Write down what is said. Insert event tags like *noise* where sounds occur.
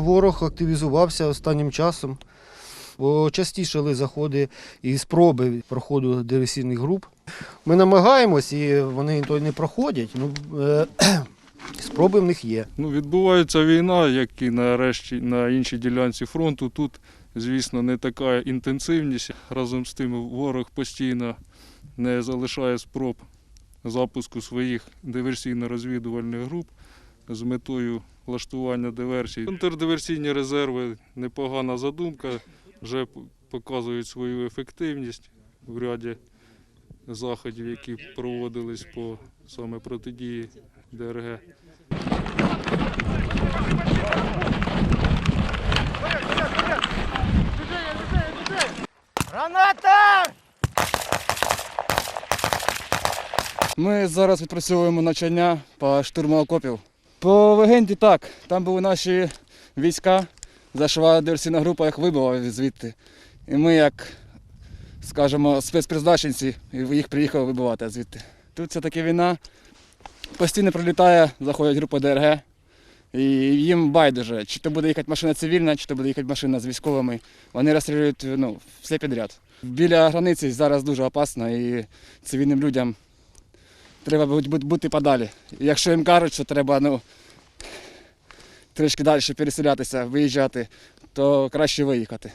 Ворог активізувався останнім часом, бо частішали заходи і спроби проходу диверсійних груп. Ми намагаємось, і вони то не проходять. Ну, е, *clears throat* спроби в них є. Ну, відбувається війна, як і нарешті на іншій ділянці фронту. Тут, звісно, не така інтенсивність. Разом з тим ворог постійно не залишає спроб запуску своїх диверсійно-розвідувальних груп з метою влаштування диверсій. Контрдиверсійні резерви непогана задумка, вже показують свою ефективність в ряді заходів, які проводились по саме протидії ДРГ. Ми зараз відпрацьовуємо навчання по штурму окопів. По легенді так, там були наші війська, зайшла диверсійна група, їх вибила звідти. І ми, як, скажімо, спецпризначенці, їх приїхали вибивати звідти. Тут все таки війна. Постійно прилітає, заходять група ДРГ. І їм байдуже, чи то буде їхати машина цивільна, чи то буде їхати машина з військовими. Вони розстрілюють ну, все підряд. Біля границі зараз дуже опасно і цивільним людям треба бути, подалі. Якщо їм кажуть, що треба ну, трішки далі переселятися, виїжджати, то краще виїхати.